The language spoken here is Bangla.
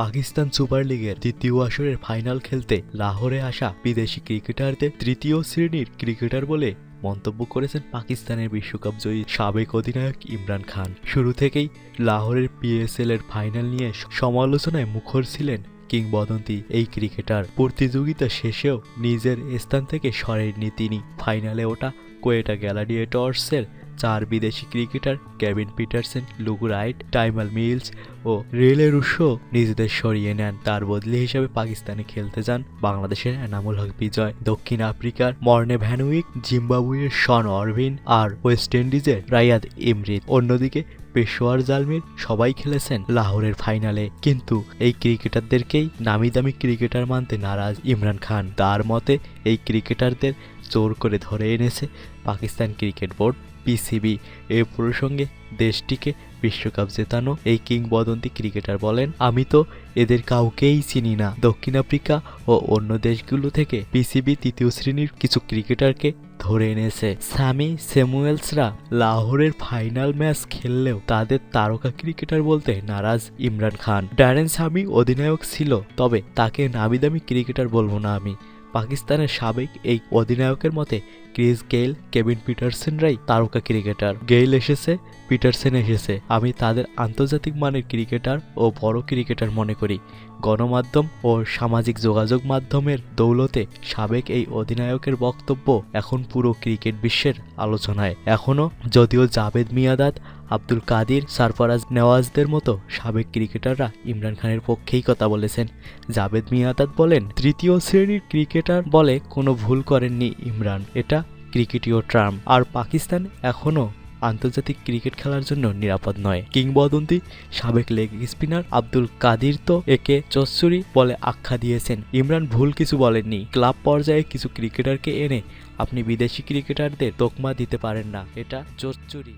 পাকিস্তান সুপার লিগের দ্বিতীয় আসরের ফাইনাল খেলতে লাহোরে আসা বিদেশি ক্রিকেটারদের তৃতীয় শ্রেণির ক্রিকেটার বলে মন্তব্য করেছেন পাকিস্তানের বিশ্বকাপ জয়ী সাবেক অধিনায়ক ইমরান খান। শুরু থেকেই লাহোরের পিএসএল এর ফাইনাল নিয়ে সমালোচনায় মুখর ছিলেন কিংবদন্তি এই ক্রিকেটার। প্রতিযোগিতা শেষেও নিজের স্থান থেকে সরেননি তিনি। ফাইনালে ওঠা কোয়েটা গ্যালাডিয়েটর্সের বিদেশি cricketer Kevin Pietersen, Luke Wright, Tymal Mills ও রেলে রুশো নিজেদের সরিয়ে নেন। তার বদলি হিসেবে পাকিস্তানে খেলতে যান বাংলাদেশের এনামুল হক বিজয়। দক্ষিণ আফ্রিকার মর্নে ভ্যানুইক, জিম্বাবুয়ের শন অরভিন আর ওয়েস্ট ইন্ডিজের রায়াদ ইমরিত অন্যদিকে পেশোয়ার জালমির সবাই খেলেছেন লাহোরের ফাইনালে। কিন্তু এই ক্রিকেটারদেরকেই নামি দামি ক্রিকেটার মানতে নারাজ ইমরান খান। তার মতে, এই ক্রিকেটারদের জোর করে ধরে এনেছে পাকিস্তান ক্রিকেট বোর্ড। পিসিবি এ প্রসঙ্গে দেশটিকে বিশ্বকাপ জেতানো এই কিংবদন্তি ক্রিকেটার বলেন, আমি তো এদের কাউকেই চিনি না। দক্ষিণ আফ্রিকা ও অন্য দেশগুলো থেকে পিসিবি তৃতীয় শ্রেণির কিছু ক্রিকেটারকে ধরে এনেছে। স্যামি স্যামুয়েলসরা লাহোরের ফাইনাল ম্যাচ খেললেও তাদের তারকা ক্রিকেটার বলতে নারাজ ইমরান খান। ড্যারেন স্বামী অধিনায়ক ছিল, তবে তাকে নামিদামি ক্রিকেটার বলব না আমি। পাকিস্তানের সাবেক এই অধিনায়কের মতে ক্রিস গেইল কেভিন পিটারসেনরাই তারকা ক্রিকেটার। গেইল এসেছে পিটারসেন এসেছে। আমি তাদের আন্তর্জাতিক মানের ক্রিকেটার ও বড় ক্রিকেটার মনে করি। গণমাধ্যম ও সামাজিক যোগাযোগ মাধ্যমের দৌলতে সাবেক এই অধিনায়কের বক্তব্য এখন পুরো ক্রিকেট বিশ্বের আলোচনায়। এখনও যদিও জাভেদ মিয়াদাদ আব্দুল কাদির, সারফরাজ নেওয়াজদের মতো সাবেক ক্রিকেটাররা ইমরান খানের পক্ষেই কথা বলেছেন। জাভেদ মিয়াদাদ বলেন, তৃতীয় শ্রেণির ক্রিকেটার বলে কোনো ভুল করেননি ইমরান। এটা ক্রিকেটীয় ট্রাম আর পাকিস্তান এখনও আন্তর্জাতিক ক্রিকেট খেলার জন্য নিরাপদ নয়। কিংবদন্তি সাবেক লেগ স্পিনার আব্দুল কাদির তো একে চচ্চুরি বলে আখ্যা দিয়েছেন। ইমরান ভুল কিছু বলেননি। ক্লাব পর্যায়ে কিছু ক্রিকেটারকে এনে আপনি বিদেশি ক্রিকেটারদের তোকমা দিতে পারেন না। এটা চচ্চুরি